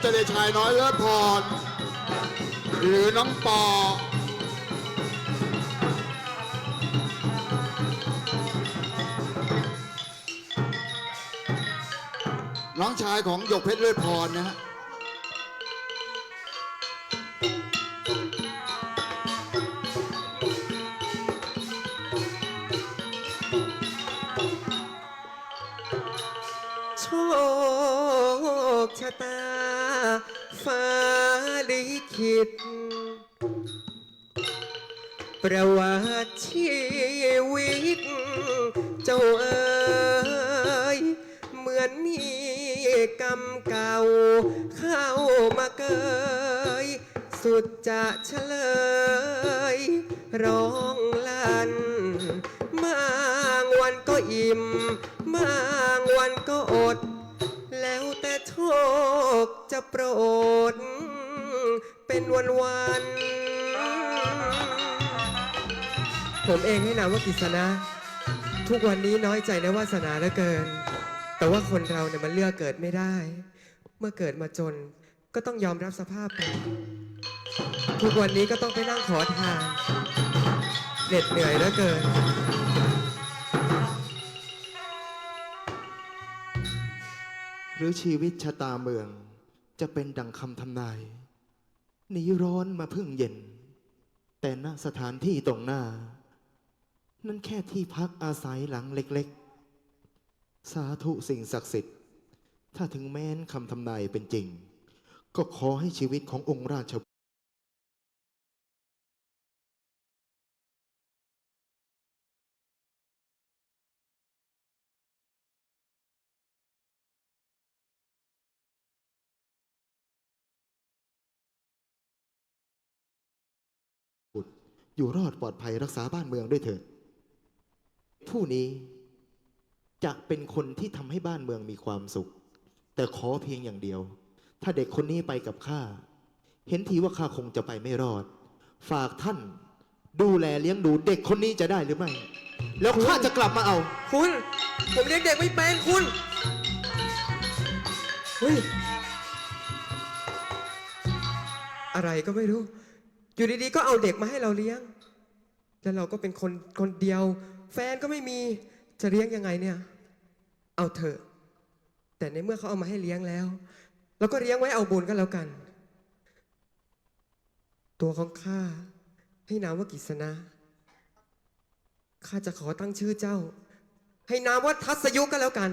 เจริญชายน้อยเลิศพร หรือน้องปอน้องชายของหยกเพชรเลิศพรนะฮะ โชคชะตา ฟ้าลิขิต ประวัติชีวิต เจ้าเอ๋ยเหมือนมีกรรมเก่า เข้ามาเกย สุดจะเฉลย ร้องลั่นมางวันก็อิ่ม มางวันก็อด แล้วแต่โชคจะโปรด เป็นวันวันผมเองให้นามว่ากิษณะทุกวันนี้น้อยใจในวาสนาเหลือเกิน แต่ว่าคนเราเนี่ยมันเลือกเกิดไม่ได้ เมื่อเกิดมาจนก็ต้องยอมรับสภาพไปทุกวันนี้ก็ต้องไปนั่งขอทานเหน็ดเหนื่อยเหลือเกิน หรือชีวิตชะตาเมือง จะเป็นดังคำทำนายหนีร้อนมาพึ่งเย็น แต่ณสถานที่ตรงหน้า นั่นแค่ที่พักอาศัยหลังเล็กๆ สาธุสิ่งศักดิ์สิทธิ์ ถ้าถึงแม้นคำทำนายเป็นจริง ก็ขอให้ชีวิตขององค์ราช อยู่รอดปลอดภัยรักษาบ้านเมืองด้วยเถิด ผู้นี้จะเป็นคนที่ทำให้บ้านเมืองมีความสุข แต่ขอเพียงอย่างเดียว ถ้าเด็กคนนี้ไปกับข้า เห็นทีว่าข้าคงจะไปไม่รอด ฝากท่านดูแลเลี้ยงดูเด็กคนนี้จะได้หรือไม่ แล้วข้าจะกลับมาเอา คุณ ผมเลี้ยงเด็กไม่เป็นคุณ เฮ้ย อะไรก็ไม่รู้ อยู่ดีๆ ก็เอาเด็กมาให้เราเลี้ยง แล้วเราก็เป็นคนคนเดียว แฟนก็ไม่มี จะเลี้ยงยังไงเนี่ย เอาเถอะ แต่ในเมื่อเขาเอามาให้เลี้ยงแล้ว เราก็เลี้ยงไว้เอาบุญก็แล้วกัน ตัวของข้าให้นามว่ากิษณะ ข้าจะขอตั้งชื่อเจ้า ให้นามว่าทัศยุก็แล้วกัน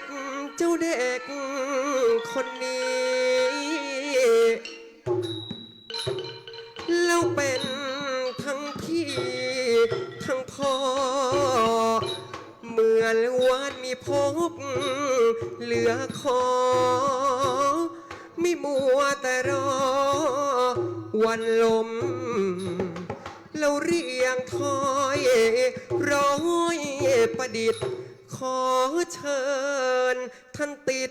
บเจ้าเด็กคนนี้ แล้วเป็นทั้งพี่ทั้งพ่อเหมือนวันมีพบเหลือขอไม่มัวแต่รอ วันลม เราเรียงถอยร้อยประดิษฐ์ขอเชิญ ท่านติด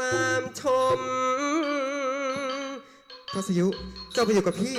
ตามชมทัศยุเจ้าไปอยู่กับพี่